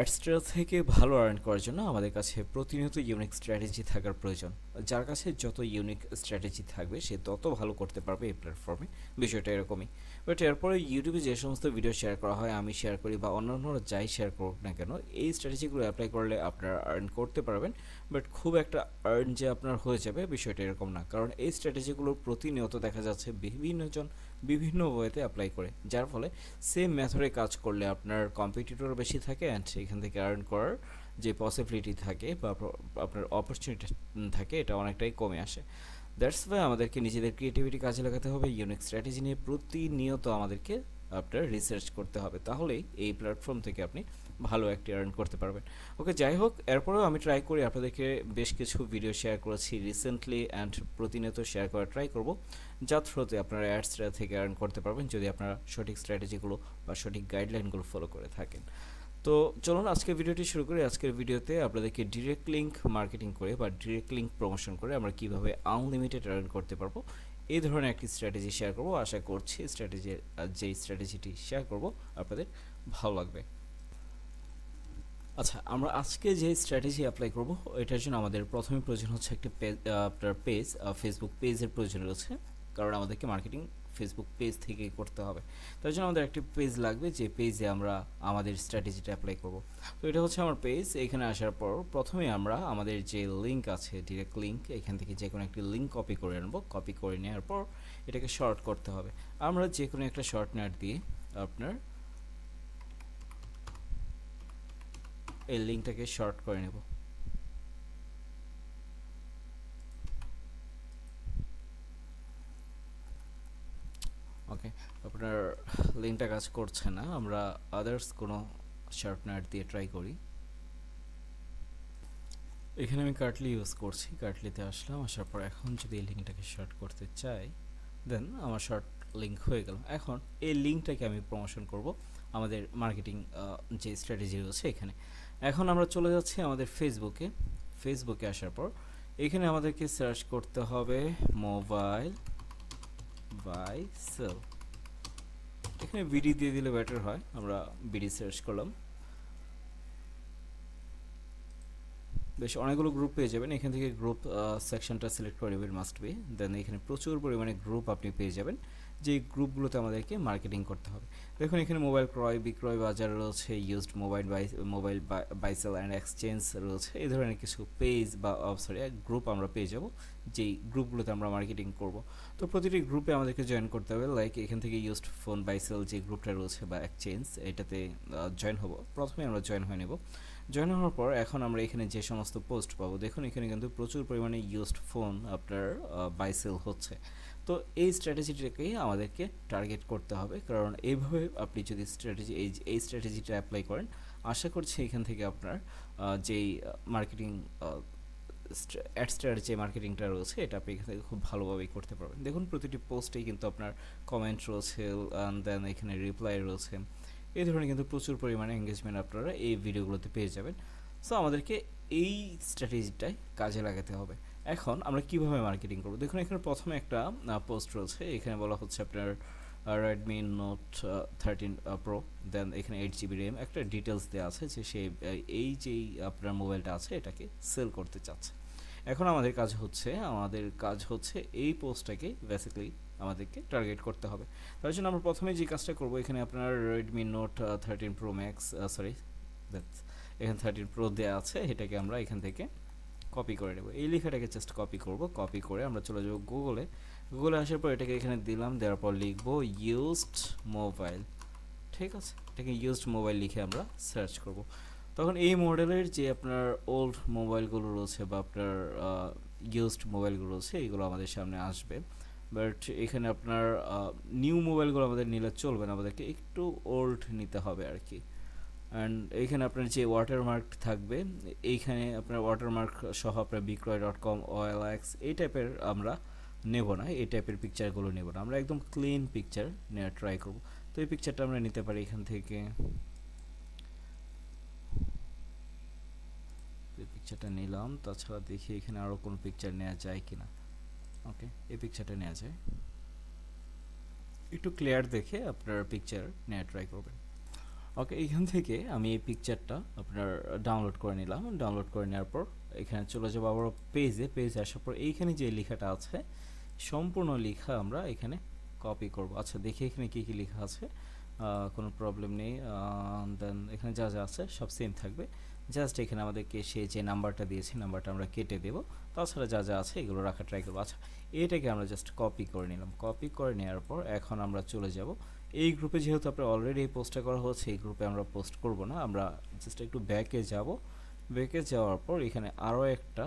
Adsterra থেকে ভালো earn করার জন্য আমাদের কাছে প্রতিনিয়ত ইউনিক স্ট্র্যাটেজি থাকার প্রয়োজন। যার কাছে যত ইউনিক স্ট্র্যাটেজি থাকবে, সে তত ভালো করতে পারবে এই প্ল্যাটফর্মে বিষয়টা এরকমই। বাট এরপরে ইউটিউবে যে সমস্ত ভিডিও শেয়ার করা হয়, আমি শেয়ার করি বা অন্যান্যরা যাই শেয়ার করুক না কেন, এই স্ট্র্যাটেজিগুলো অ্যাপ্লাই করলে আপনারা আর্ন করতে পারবেন। বাট খুব একটা আর্ন যে আপনার হয়ে যাবে বিষয়টা এরকম না। কারণ এই স্ট্র্যাটেজিগুলো প্রতিনিয়ত দেখা যাচ্ছে বিভিন্নজন বিভিন্ন ওয়েতে অ্যাপ্লাই করে। যার ফলে সেম মেথডে কাজ করলে আপনার কম্পিটিটর বেশি থাকে অ্যান্ড সেখান থেকে আর্ন করার যে পসিবিলিটি থাকে বা আপনার অপরচুনিটি থাকে, এটা অনেকটাই কমে আসে। দ্যাটস ওয়াই আমাদেরকে নিজেদের ক্রিয়েটিভিটি কাজে লাগাতে হবে ইউনিক স্ট্র্যাটেজি নিয়ে প্রতিনিয়ত আমাদেরকে আপনার রিসার্চ করতে হবে। তাহলেই এই প্ল্যাটফর্ম থেকে আপনি ভালো একটি আর্ন করতে পারবেন। ওকে যাই হোক, এরপরেও আমি ট্রাই করি, আপনাদেরকে বেশ কিছু ভিডিও শেয়ার করেছি রিসেন্টলি অ্যান্ড প্রতিনিয়ত শেয়ার করার ট্রাই করব যার থ্রুতে আপনারা অ্যাডস থেকে আর্ন করতে পারবেন, যদি আপনারা সঠিক স্ট্র্যাটেজিগুলো বা সঠিক গাইডলাইনগুলো ফলো করে থাকেন। তো চলুন আজকের ভিডিওটি শুরু করি। আজকের ভিডিওতে আপনাদেরকে ডিরেক্ট লিঙ্ক মার্কেটিং করে বা ডিরেক্ট লিঙ্ক প্রমোশন করে আমরা কীভাবে আনলিমিটেড আর্ন করতে পারব, এই ধরনের একটি স্ট্র্যাটেজি শেয়ার করব। আশা করছি স্ট্র্যাটেজি যেই স্ট্র্যাটেজিটি শেয়ার করব, আপনাদের ভালো লাগবে। আচ্ছা আমরা আজকে যে স্ট্র্যাটেজি অ্যাপ্লাই করব, এটার জন্য আমাদের প্রথমে প্রয়োজন হচ্ছে একটা পেজ আপনার পেজ ফেসবুক পেজের প্রয়োজন রয়েছে। কারণ আমাদেরকে মার্কেটিং ফেসবুক পেজ থেকে করতে হবে। তার জন্য আমাদের একটি পেজ লাগবে, যে পেজে আমরা আমাদের স্ট্র্যাটেজিটা অ্যাপ্লাই করব। তো এটা হচ্ছে আমার পেজ এখানে আসার পর প্রথমে আমরা আমাদের যে লিঙ্ক আছে ডিরেক্ট লিঙ্ক এখান থেকে যে কোনো একটি লিঙ্ক কপি করে আনব। কপি করে নেওয়ার পর এটাকে শর্ট করতে হবে। আমরা যে কোনো একটা শর্ট নেট দিয়ে আপনার এই লিঙ্কটাকে শর্ট করে নেব ওকে আপনার লিঙ্কটা কাজ করছে না, আমরা আদার্স কোনো শার্পনার দিয়ে ট্রাই করি। এখানে আমি কার্টলি ইউজ করছি কার্টলিতে আসলাম, আসার পর এখন যদি এই লিঙ্কটাকে শর্ট করতে চাই দেন আমার শর্ট লিঙ্ক হয়ে গেল। এখন এই লিঙ্কটাকে আমি প্রমোশন করব, আমাদের মার্কেটিং যে স্ট্র্যাটেজি রয়েছে এখানে। এখন আমরা চলে যাচ্ছি আমাদের ফেসবুকে ফেসবুকে আসার পর এখানে আমাদেরকে সার্চ করতে হবে মোবাইল বাই সেল এখানে বিডি দিয়ে দিলে বেটার হয়। আমরা বিডি সার্চ করলাম। বেশ, অনেকগুলো গ্রুপ পেয়ে যাবেন। এখান থেকে গ্রুপ সেকশনটা সিলেক্ট করে নেবেন মাস্ট বি দেন এখানে প্রচুর পরিমাণে গ্রুপ আপনি পেয়ে যাবেন। যে গ্রুপগুলোতে আমাদেরকে মার্কেটিং করতে হবে। দেখুন এখানে মোবাইল ক্রয়, বিক্রয় বাজার রয়েছে used mobile buy mobile buy sell and exchange রয়েছে। এই ধরনের কিছু পেজ বা সরি গ্রুপ আমরা পেয়ে যাব, যেই গ্রুপগুলোতে আমরা মার্কেটিং করব। তো প্রতিটি গ্রুপে আমাদেরকে জয়েন করতে হবে লাইক এখান থেকে ইউজড ফোন বাইসেল যে গ্রুপটা রয়েছে বা এক্সচেঞ্জ এটাতে জয়েন হব। প্রথমে আমরা জয়েন হয়ে নেব। জয়েন হওয়ার পর এখন আমরা এখানে যে সমস্ত পোস্ট পাবো, দেখুন এখানে কিন্তু প্রচুর পরিমাণে ইউজড ফোন আপনার বাইসেল হচ্ছে। তো এই স্ট্র্যাটেজিটাকেই আমাদেরকে টার্গেট করতে হবে। কারণ এইভাবে আপনি যদি স্ট্র্যাটেজি এই এই স্ট্র্যাটেজিটা অ্যাপ্লাই করেন, আশা করছি এখান থেকে আপনার যেই মার্কেটিং অ্যাডস্টার যে মার্কেটিংটা রয়েছে, এটা আপনি এখান থেকে খুব ভালোভাবেই করতে পারবেন। দেখুন, প্রতিটি পোস্টেই কিন্তু আপনার কমেন্ট রয়েছে অ্যান্ড দেন এখানে রিপ্লাই রয়েছে। এই ধরনের কিন্তু প্রচুর পরিমাণে এঙ্গেজমেন্ট আপনারা এই ভিডিওগুলোতে পেয়ে যাবেন। সো আমাদেরকে এই স্ট্র্যাটেজিটাই কাজে লাগাতে হবে। এখন আমরা কীভাবে মার্কেটিং করব? দেখুন, এখানে প্রথমে একটা পোস্ট রয়েছে। এখানে বলা হচ্ছে আপনার Redmi note thirteen pro then এখানে এইট জিবি র্যাম একটা ডিটেলস দেওয়া আছে যে সে এই যেই আপনার মোবাইলটা আছে, এটাকে সেল করতে চাচ্ছে। এখন আমাদের কাজ হচ্ছে, আমাদের কাজ হচ্ছে এই পোস্টটাকে বেসিক্যালি আমাদেরকে টার্গেট করতে হবে। তার জন্য আমরা প্রথমে যে কাজটা করব, এখানে আপনার Redmi note thirteen pro max sorry এখানে থার্টিন প্রো দেওয়া আছে। এটাকে আমরা এখান থেকে কপি করে নেব। এই লেখাটাকে জাস্ট কপি করব কপি করে আমরা চলে যাব গুগলে গুগলে আসার পর এটাকে এখানে দিলাম, দেওয়ার পর লিখব ইউজড মোবাইল ঠিক আছে? এটাকে ইউজড মোবাইল লিখে আমরা সার্চ করব। তখন এই মডেলের যে আপনার ওল্ড মোবাইলগুলো রয়েছে বা আপনার ইউজড মোবাইলগুলো রয়েছে এইগুলো আমাদের সামনে আসবে। বাট এখানে আপনার নিউ মোবাইলগুলো আমাদের নিলে চলবে না, আমাদেরকে একটু ওল্ড নিতে হবে আর কি। অ্যান্ড এইখানে আপনার যে ওয়াটারমার্ক থাকবে, এইখানে আপনার ওয়াটারমার্ক সহ আপনার বিক্রয় ডট কম ওএলএক্স এই টাইপের আমরা নেব না, এই টাইপের পিকচারগুলো নেব না। আমরা একদম ক্লিন পিকচার নেওয়ার ট্রাই করব। তো এই পিকচারটা আমরা নিতে পারি এখান থেকে। পিকচারটা নিলাম। তাছাড়া দেখি এখানে আরও কোনো পিকচার নেওয়া যায় কি না ওকে এই পিকচারটা নেওয়া যায়। একটু ক্লিয়ার দেখে আপনার পিকচার নেওয়া ট্রাই করবেন। ওকে এখান থেকে আমি এই পিকচারটা আপনার ডাউনলোড করে নিলাম। ডাউনলোড করে নেওয়ার পর এখানে চলে যাব আবার পেজে পেজে আসার পর এইখানে যে লেখাটা আছে, সম্পূর্ণ লেখা আমরা এখানে কপি করব। আচ্ছা দেখি এখানে কী কী লেখা আছে। কোনো প্রবলেম নেই। দেন এখানে যা যা আছে সব সেম থাকবে। জাস্ট এখানে আমাদেরকে সে যে নাম্বারটা দিয়েছে নাম্বারটা আমরা কেটে দেবো। তাছাড়া যা যা আছে এগুলো রাখা ট্রাই করব। আচ্ছা এটাকে আমরা জাস্ট কপি করে নিলাম। কপি করে নেওয়ার পর এখন আমরা চলে যাব এই গ্রুপে যেহেতু আপনার অলরেডি এই পোস্টটা করা হচ্ছে এই গ্রুপে আমরা পোস্ট করব না, আমরা জাস্ট একটু ব্যাকে যাব। ব্যাকে যাওয়ার পর এখানে আরও একটা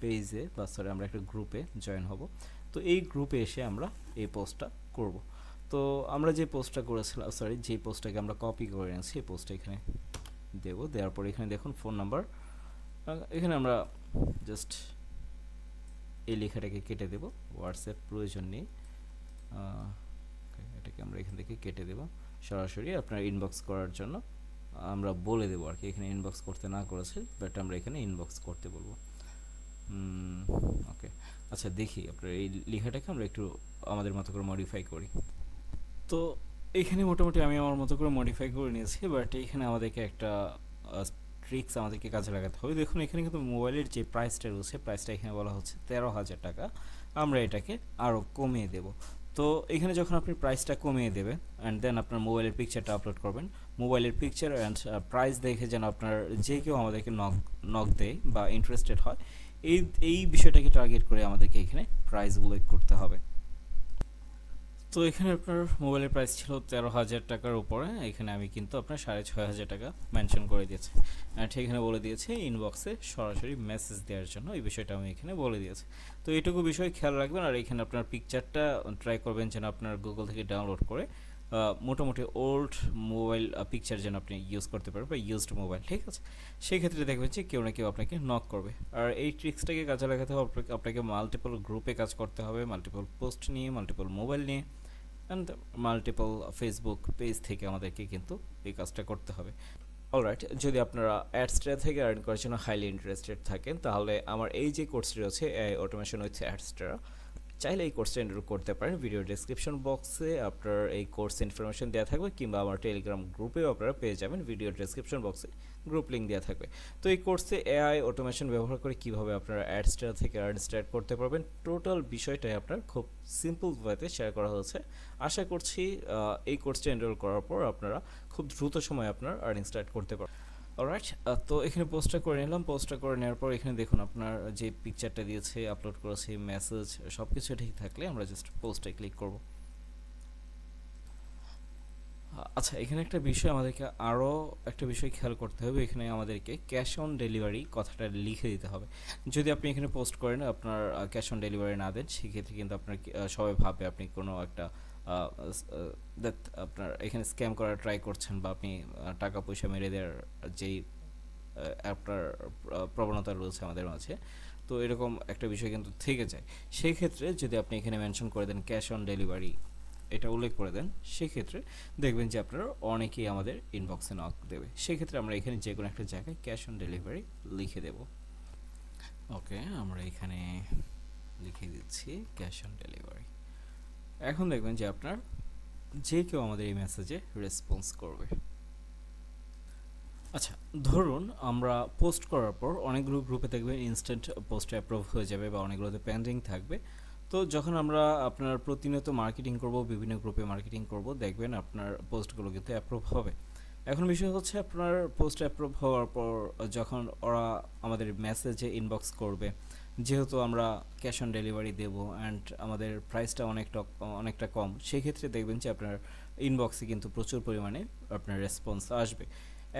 পেজে বা সরি আমরা একটা গ্রুপে জয়েন হব। তো এই গ্রুপে এসে আমরা এই পোস্টটা করব। তো আমরা যে পোস্টটা করেছিলাম সরি যে পোস্টটাকে আমরা কপি করে এনেছি, এই পোস্টটা এখানে দেব। দেওয়ার পর এখানে দেখুন ফোন নাম্বার এখানে আমরা জাস্ট এই লেখাটাকে কেটে দেব। হোয়াটসঅ্যাপ প্রয়োজন নেই। এটাকে আমরা এখান থেকে কেটে দেব সরাসরি আপনার ইনবক্স করার জন্য। আমরা বলে দেবো আর কি, এখানে ইনবক্স করতে না করেছে বাট আমরা এখানে ইনবক্স করতে বলব। ওকে আচ্ছা দেখি, আপনার এই লেখাটাকে আমরা একটু আমাদের মতো করে মডিফাই করি। তো এখানে মোটামুটি আমি আমার মতো করে মডিফাই করে নিয়েছি বাট এখানে আমাদেরকে একটা ট্রিক্স আমাদেরকে কাজে লাগাতে হবে। দেখুন, এখানে কিন্তু মোবাইলের যে প্রাইসটা রয়েছে প্রাইসটা এখানে বলা হচ্ছে তেরো হাজার টাকা। আমরা এটাকে আরও কমিয়ে দেব। তো এখানে যখন আপনি প্রাইসটা কমিয়ে দেবে অ্যান্ড দেন আপনার মোবাইলের পিকচারটা আপলোড করবেন মোবাইলের পিকচার অ্যান্ড প্রাইস দেখে যেন আপনার যে কেউ আমাদেরকে নক নক দেয় বা ইন্টারেস্টেড হয়, এই এই বিষয়টাকে টার্গেট করে আমাদেরকে এখানে প্রাইসগুলো করতে হবে। তো এখানে আপনার মোবাইলের প্রাইস ছিল তেরো হাজার টাকার উপরে। এখানে আমি কিন্তু আপনার সাড়ে ছয় হাজার টাকা মেনশন করে দিয়েছি। অ্যান্ড এখানে বলে দিয়েছে ইনবক্সে সরাসরি মেসেজ দেওয়ার জন্য। এই বিষয়টা আমি এখানে বলে দিয়েছি। তো এইটুকু বিষয় খেয়াল রাখবেন। আর এখানে আপনার পিকচারটা ট্রাই করবেন যেন আপনার গুগল থেকে ডাউনলোড করে মোটামুটি ওল্ড মোবাইল পিকচার যেন আপনি ইউজ করতে পারেন বা ইউজড মোবাইল ঠিক আছে? সেই ক্ষেত্রে দেখবেন যে কেউ না কেউ আপনাকে নক করবে। আর এই ট্রিক্সটাকে কাজে লাগাতে হবে, আপনাকে- আপনাকে মাল্টিপল গ্রুপে কাজ করতে হবে মাল্টিপল পোস্ট নিয়ে মাল্টিপল মোবাইল নিয়ে। অ্যান্ড মাল্টিপল ফেসবুক পেজ থেকে আমাদেরকে কিন্তু এই কাজটা করতে হবে। অলরাইট যদি আপনারা অ্যাডসটা থেকে আর্ন করার জন্য হাইলি ইন্টারেস্টেড থাকেন, তাহলে আমার এই যে কোর্সটি রয়েছে অটোমেশন উইথ অ্যাডসটা চাইলে এই কোর্সটা এনরোল করতে পারেন। ভিডিও ডেসক্রিপশন বক্সে আপনার এই কোর্স ইনফরমেশন দেওয়া থাকবে, কিংবা আমার টেলিগ্রাম গ্রুপেও আপনারা পেয়ে যাবেন ভিডিও ডেসক্রিপশন বক্সে গ্রুপ লিঙ্ক দেওয়া থাকবে। তো এই কোর্সে এআই অটোমেশন ব্যবহার করে কীভাবে আপনারা অ্যাডসটা থেকে আর্ন স্টার্ট করতে পারবেন টোটাল বিষয়টাই আপনার খুব সিম্পল ওয়েতে শেয়ার করা হয়েছে। আশা করছি এই কোর্সটা এনরোল করার পর আপনারা খুব দ্রুত সময় আপনার আর্নিং স্টার্ট করতে পারবেন। অলরাইট তো এখানে পোস্টটা করে নিলাম। পোস্টটা করে নেওয়ার পর এখানে দেখুন আপনার যে পিকচারটা দিয়েছে আপলোড করেছে মেসেজ সব কিছু ঠিক থাকলে আমরা জাস্ট পোস্টে ক্লিক করব। আচ্ছা এখানে একটা বিষয় আমাদেরকে আরও একটা বিষয় খেয়াল করতে হবে। এখানে আমাদেরকে ক্যাশ অন ডেলিভারি কথাটা লিখে দিতে হবে। যদি আপনি এখানে পোস্ট করেন, আপনার ক্যাশ অন ডেলিভারি না দেন, সেক্ষেত্রে কিন্তু আপনার সবাই ভাবে আপনি কোনো একটা আহ, আপনার এখানে স্ক্যাম করার ট্রাই করছেন বা আপনি টাকা পয়সা মেরে দেওয়ার যেই আপনার প্রবণতা রয়েছে আমাদের মাঝে তো এরকম একটা বিষয় কিন্তু থেকে যায়। সেই ক্ষেত্রে যদি আপনি এখানে মেনশন করে দেন ক্যাশ অন ডেলিভারি এটা উল্লেখ করে দেন সেক্ষেত্রে দেখবেন যে আপনারা অনেকেই আমাদের ইনবক্সে নক দেবে। সেক্ষেত্রে আমরা এখানে যে কোনো একটা জায়গায় ক্যাশ অন ডেলিভারি লিখে দেব। ওকে আমরা এখানে লিখে দিচ্ছি ক্যাশ অন ডেলিভারি এখন দেখবেন যে আপনার যে কেউ আমাদের এই মেসেজে রেসপন্স করবে। আচ্ছা ধরুন আমরা পোস্ট করার পর অনেকগুলো গ্রুপে দেখবেন ইনস্ট্যান্ট পোস্ট অ্যাপ্রুভ হয়ে যাবে বা অনেকগুলোতে পেন্ডিং থাকবে। তো যখন আমরা আপনার প্রতিনিয়ত মার্কেটিং করব, বিভিন্ন গ্রুপে মার্কেটিং করব, দেখবেন আপনার পোস্টগুলো কিন্তু অ্যাপ্রুভ হবে। এখন বিষয় হচ্ছে আপনার পোস্ট অ্যাপ্রুভ হওয়ার পর যখন ওরা আমাদের মেসেজে ইনবক্স করবে যেহেতু আমরা ক্যাশ অন ডেলিভারি দেবো অ্যান্ড আমাদের প্রাইসটা অনেকটা অনেকটা কম, সেক্ষেত্রে দেখবেন যে আপনার ইনবক্সে কিন্তু প্রচুর পরিমাণে আপনার রেসপন্স আসবে।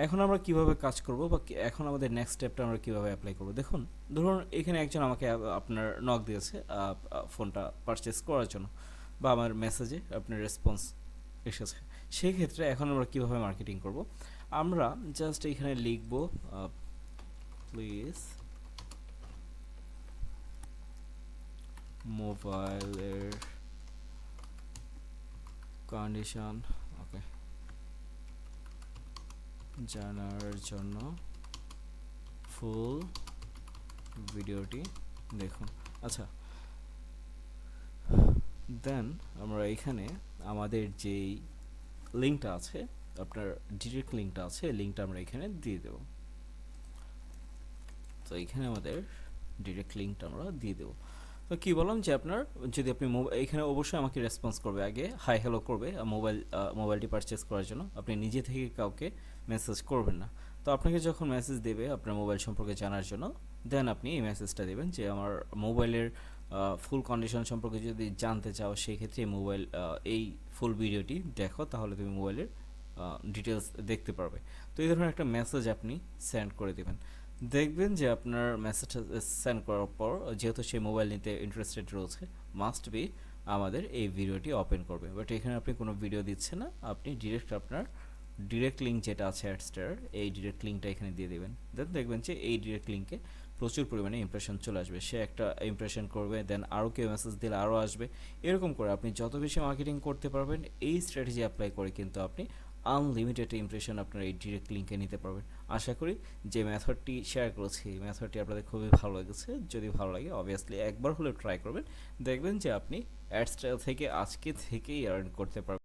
এখন আমরা কীভাবে কাজ করব বা এখন আমাদের নেক্সট স্টেপটা আমরা কীভাবে অ্যাপ্লাই করব? দেখুন, ধরুন এখানে একজন আমাকে আপনার নক দিয়েছে ফোনটা পারচেস করার জন্য বা আমার মেসেজে আপনার রেসপন্স এসেছে। সেই ক্ষেত্রে এখন আমরা কীভাবে মার্কেটিং করব? আমরা জাস্ট এখানে লিখব প্লিজ মোবাইলের কন্ডিশন ওকে জানার জন্য ফুল ভিডিওটি দেখুন। আচ্ছা দেন আমরা এখানে আমাদের যেই লিঙ্কটা আছে, আপনার ডিরেক্ট লিঙ্কটা আছে লিঙ্কটা আমরা এখানে দিয়ে দেবো। তো এখানে আমাদের ডিরেক্ট লিঙ্কটা আমরা দিয়ে দেবো। তো কী বললাম যে আপনার, যদি আপনি এখানে অবশ্যই আমাকে রেসপন্স করবে আগে হাই হ্যালো করবে মোবাইল মোবাইলটি পারচেস করার জন্য। আপনি নিজে থেকে কাউকে মেসেজ করবেন না। তো আপনাকে যখন মেসেজ দেবে আপনার মোবাইল সম্পর্কে জানার জন্য দেন আপনি এই মেসেজটা দেবেন যে আমার মোবাইলের ফুল কন্ডিশন সম্পর্কে যদি জানতে চাও সেই ক্ষেত্রে এই মোবাইল এই ফুল ভিডিওটি দেখো, তাহলে তুমি মোবাইলের ডিটেলস দেখতে পারবে। তো এই ধরনের একটা মেসেজ আপনি সেন্ড করে দেবেন। দেখবেন যে আপনার মেসেজটা সেন্ড করার পর, যেহেতু সেই মোবাইল নিতে ইন্টারেস্টেড রয়েছে মাস্ট বি আমাদের এই ভিডিওটি ওপেন করবে। বাট এখানে আপনি কোনো ভিডিও দিচ্ছেন না, আপনি ডিরেক্ট আপনার ডিরেক্ট লিঙ্ক যেটা আছে অ্যাডস্টার এই ডিরেক্ট লিঙ্কটা এখানে দিয়ে দেবেন। দেন দেখবেন যে এই ডিরেক্ট লিঙ্কে প্রচুর পরিমাণে ইমপ্রেশন চলে আসবে। সে একটা ইমপ্রেশন করবে দেন আরও কেউ মেসেজ দিলে আরও আসবে। এরকম করে আপনি যত বেশি মার্কেটিং করতে পারবেন, এই স্ট্র্যাটেজি অ্যাপ্লাই করে কিন্তু আপনি আনলিমিটেড ইমপ্রেশন আপনারা এই ডিরেক্ট লিঙ্কে নিতে পারবেন। আশা করি যে মেথডটি শেয়ার করেছি, এই মেথডটি আপনাদের খুবই ভালো লেগেছে। যদি ভালো লাগে অবভিয়াসলি একবার হলেও ট্রাই করবেন। দেখবেন যে আপনি অ্যাডস্টাইল থেকে আজকে থেকেই আর্ন করতে পারবেন।